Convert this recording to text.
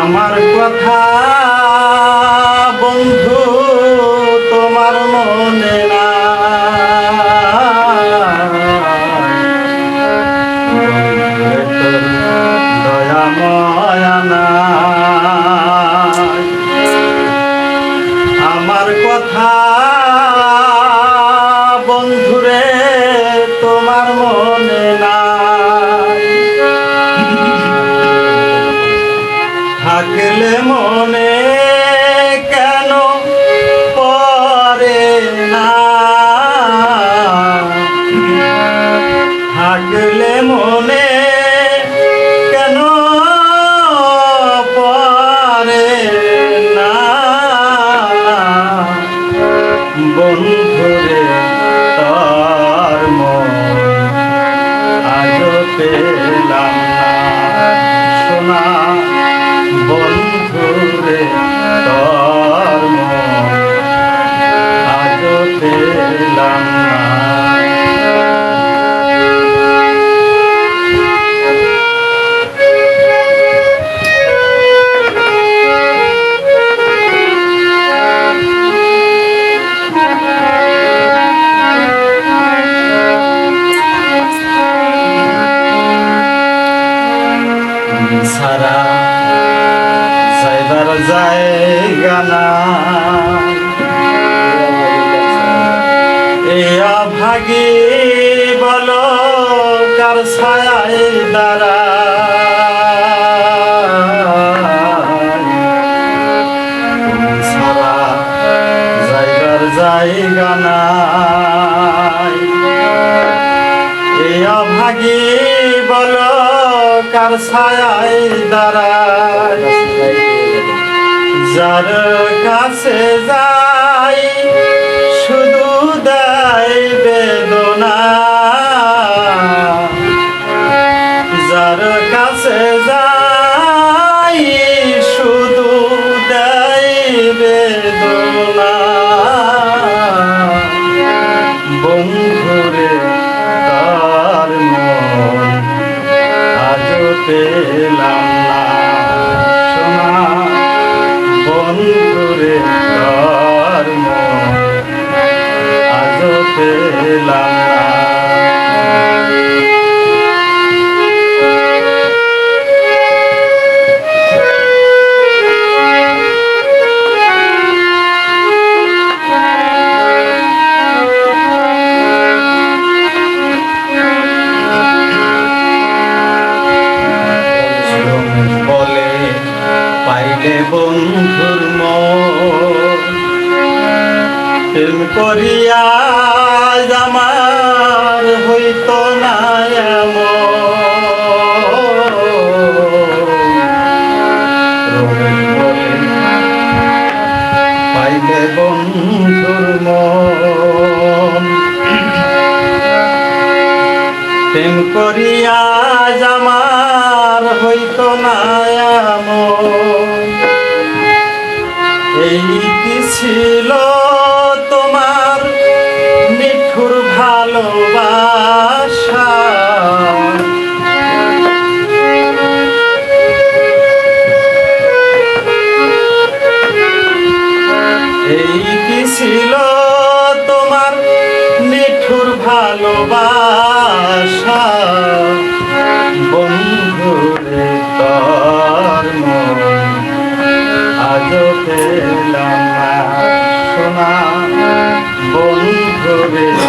আমার কথা বন্ধু তোমার মনে না আমার কথা আজও জায়গা না এয়া ভাগি বলো, কার ছায় দ্বারা যাইবার জায়গা নাই। এ অভাগী বল, কার ছায় দাঁড়ায়? যার কাছে যাই করিয়া আমার হইত না পাইলে বন্ধুর মন। প্রেম করিয়া আমার হইত না এই কি ছিল ভালোবাসা। তোমার নিঠুর ভালোবাসা? মন আজ পেলাম সোনা। বন্ধুরে